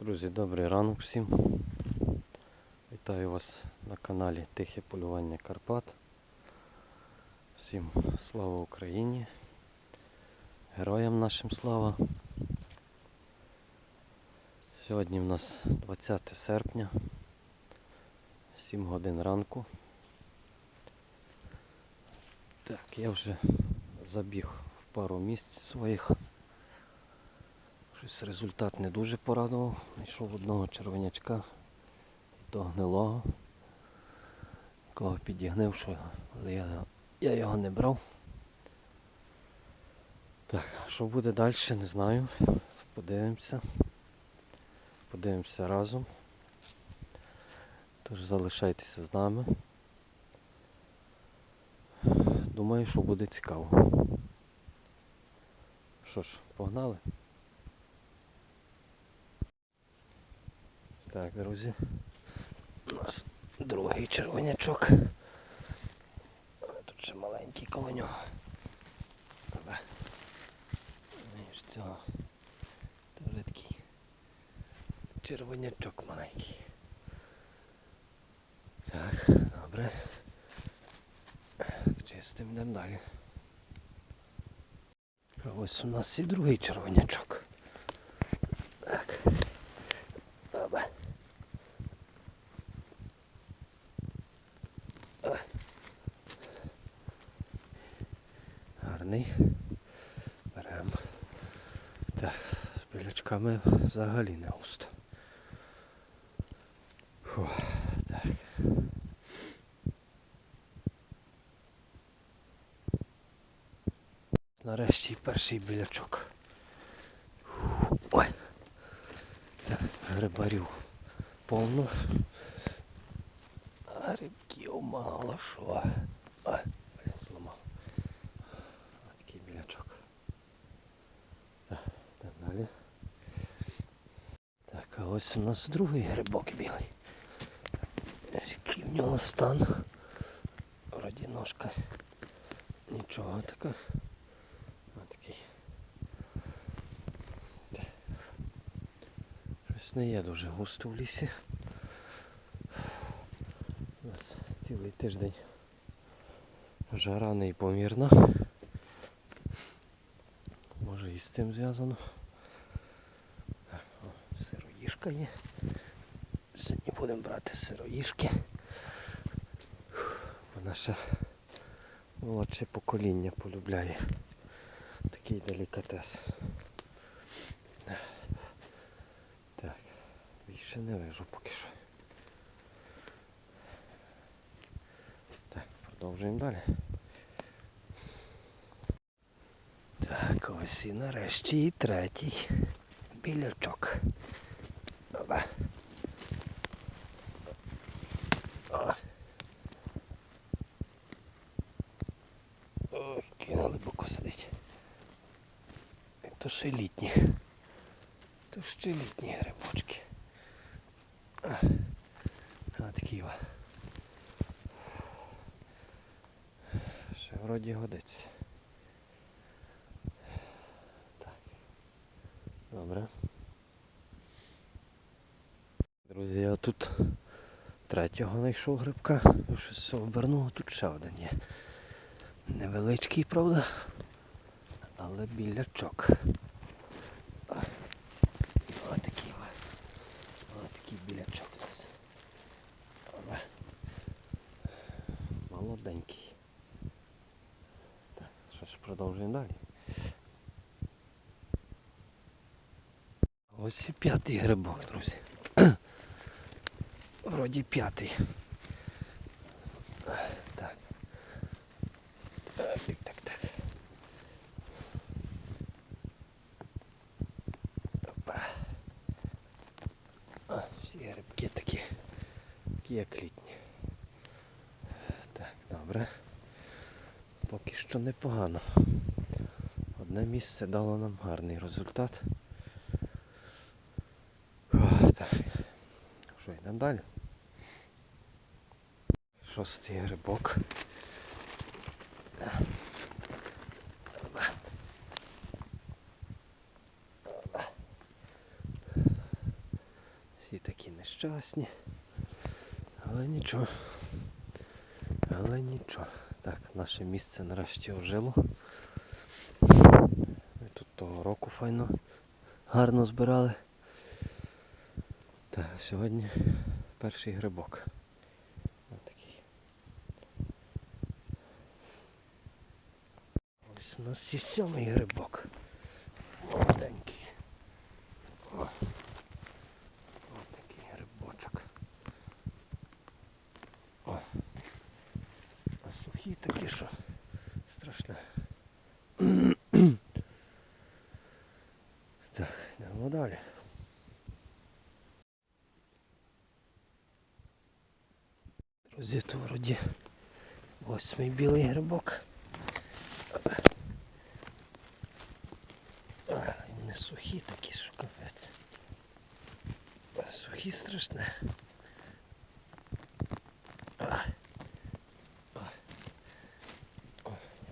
Друзі, добрий ранок всім. Вітаю вас на каналі Тихе полювання Карпат. Всім слава Україні. Героям нашим слава. Сьогодні в нас 20 серпня, 7 годин ранку. Так, я вже забіг в пару місць своїх. Щось результат не дуже порадував. Знайшов одного червонячка, до гнилого, якого підігнив, що але я, я його не брав. Так, що буде далі, не знаю. Подивимося. Подивимося разом. Тож залишайтеся з нами. Думаю, що буде цікаво. Що ж, погнали? Так, друзі. У нас другий червонячок. Тут ще маленький коло нього. Опа. Цього. Дуже такий червонячок маленький. Так, добре. Чистим йдемо далі. Ось у нас і другий червонячок. Так. Опа. Ой. Гарний. Беремо. Так, з білячками взагалі не густо. Фу, так. Нарешті перший білячок. Ой. Так, грибарів повно. А рибків мало що. Ой, блін, зламав. Ось такий білячок. Так, так далі. Так, а ось у нас другий грибок білий. Який в нього стан. Вроді ножка. Нічого така. Ось такий. Щось не є дуже густо в лісі. У нас цілий тиждень жара нейпомірна. Може і з цим зв'язано. Є. Сьогодні будемо брати сироїшки. Бо наше молодше покоління полюбляє такий делікатес. Так, більше не вижу поки що. Так, продовжуємо далі. Так, ось і нарешті і третій білячок. Опа. О. Ох, який глибоко сидить. То ще літні. То ще літні грибочки. А, а такі о. Ще вроді годиться. Так. Добре. Друзі, я тут третього знайшов грибка. Щось все обернув, тут ще один є. Невеличкий, правда? Але білячок. Ой. Отакий о. Отакий білячок у нас. Опа. Молоденький. Так, що ж продовжуємо далі. Ось і п'ятий грибок, друзі. Вроді п'ятий. Так. Так, так, так. Опа. А, всі грибки такі, такі як літні. Так, добре. Поки що непогано. Одне місце дало нам гарний результат. Так. Що, йдемо далі? Шостий грибок. Всі такі нещасні. Але нічого. Але нічого. Так, наше місце нарешті ожило. Ми тут того року файно гарно збирали. Так, сьогодні перший грибок. Ось такий. Ось у нас є сьомий грибок. Молоденький. О. Ось такий грибочок. О. А сухі такі, що страшне. так, йдемо далі. Друзі, то вроді восьмий білий грибок. А, і Вони сухі такі, що капець. А, Сухі страшне.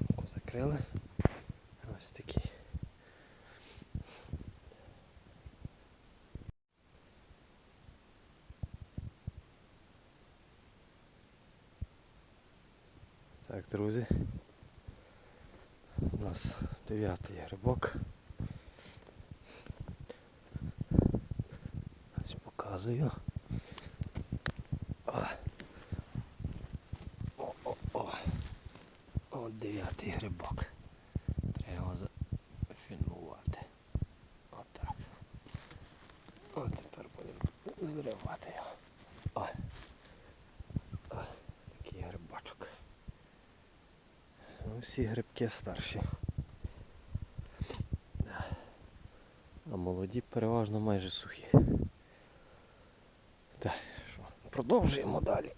Ямку закрили. Ось такий. Так, друзі. У нас дев'ятий грибок. Ось показую. О. О, о, о. От дев'ятий грибок. Треба його зафільмувати. Отак. От тепер будемо зривати його. О. О. Такий грибочок. Ну, всі грибки старші. А молоді переважно майже сухі. Продовжуємо далі.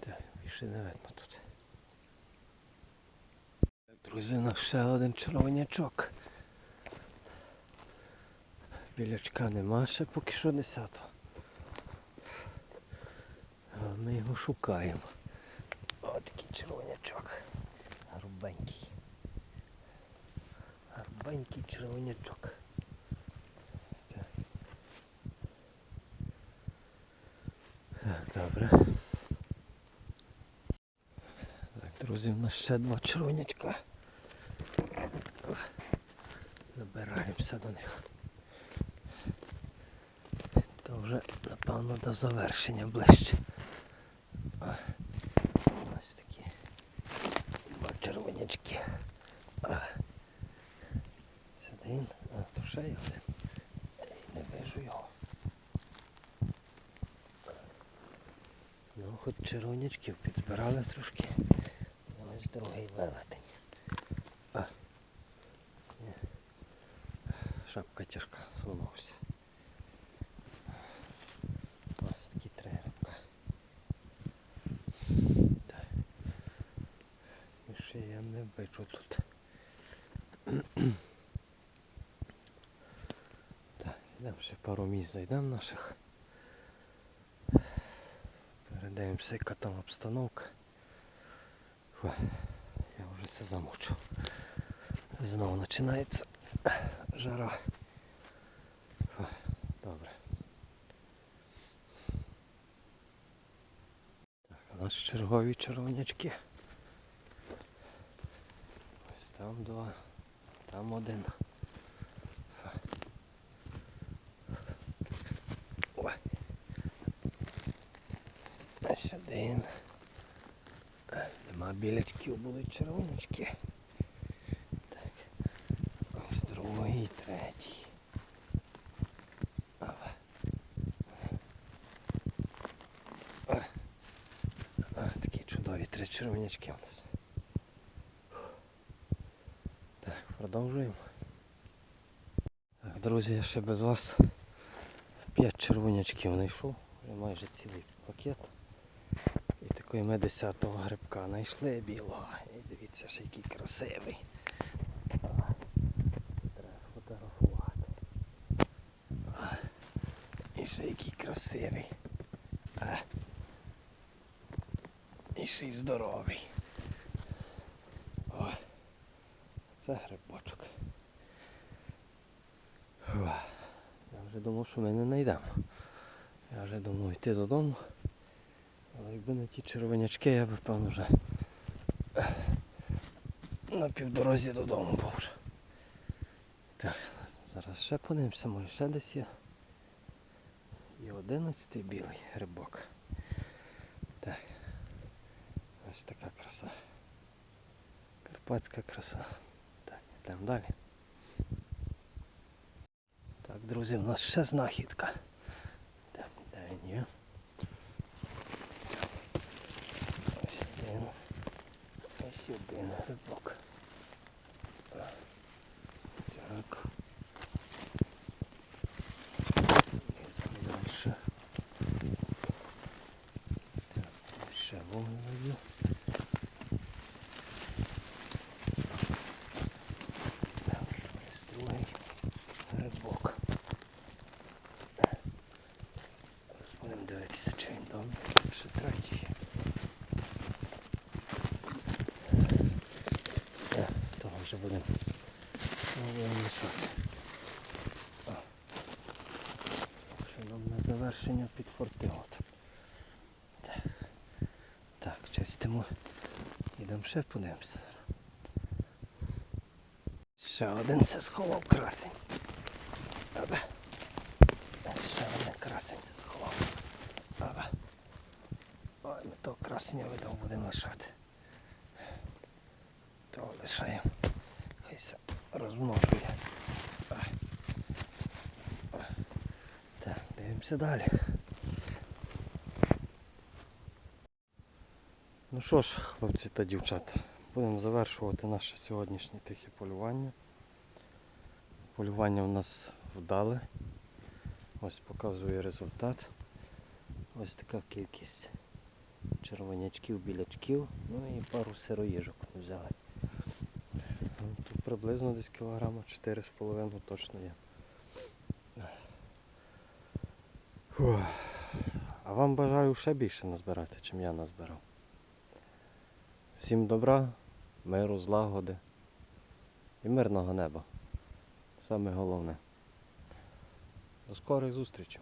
Так, більше не видно тут. Друзі, у нас ще один червонячок. Білячка нема ще поки що десято. Але ми його шукаємо. О, такий червонячок. Грубенький. Грубенький червонячок. Так. Так, добре. Так, друзі, в нас ще два червонячка. Забираємося до них. То вже, напевно, до завершення ближче. Ось такі два червонячки. Один, а то ще й один. Не вижу його. Ну, хоч червонячків підзбирали трошки. Ось другий велетень. А. Шапка тяжка, зламався. Ось такі три рибка. Так. Більше я не бачу тут. Так, йдемо ще пару місць зайдемо наших. Передаємося, яка там обстановка. Фу, я вже все замучу. Знову починається жара. Фу, Добре. Так, у нас чергові червонячки. Ось там два, там один. Фу. Ой. Ось один. Нема білячків, будуть червонячки. Так. Ось другий, третій. Такі чудові три червонячки у нас. Так, продовжуємо. Так, друзі, я ще без вас п'ять червонячків знайшов. Майже цілий пакет. І ми 10-го грибка знайшли білого. І дивіться, ще який красивий. Треба фотографувати. І ще який красивий. І ще й здоровий. О, це грибочок. Я вже думав, що ми не знайдемо. Я вже думав йти додому. Якби не ті червонячки, я би певно вже на півдорозі додому був вже. Так, зараз ще подивимося, може ще десь є. І одинадцятий білий грибок. Так. Ось така краса. Карпатська краса. Так, йдемо далі. Так, друзі, у нас ще знахідка. Так, де він є? Ось один. Ось один грибок. Так. І дальше. Так, ще вогневою. Так, ось другий грибок. Зараз будемо дивитися, чи він там ще третій. є. Так, того вже будемо. того будемо мішати. О. Ще нам на завершення підфортило. Так. Так, чистимо. Ідемо ще подивимося. Ще один се сховав красень. Абе. Ще один красень се сховав. Абе. Ой, ми того красення видав будемо лишати. То лишаємо. Хай се розмножує. Так, дивимося далі. Ну що ж, хлопці та дівчата, будемо завершувати наше сьогоднішнє тихе полювання. Полювання в нас вдале. Ось показує результат. Ось така кількість червонячків, білячків, ну і пару сироїжок взяли. Ну, Тут приблизно десь кілограма 4,5 точно є. Фух. А вам бажаю ще більше назбирати, чим я назбирав. Всім добра, миру, злагоди і мирного неба. Саме головне. До скорих зустрічей.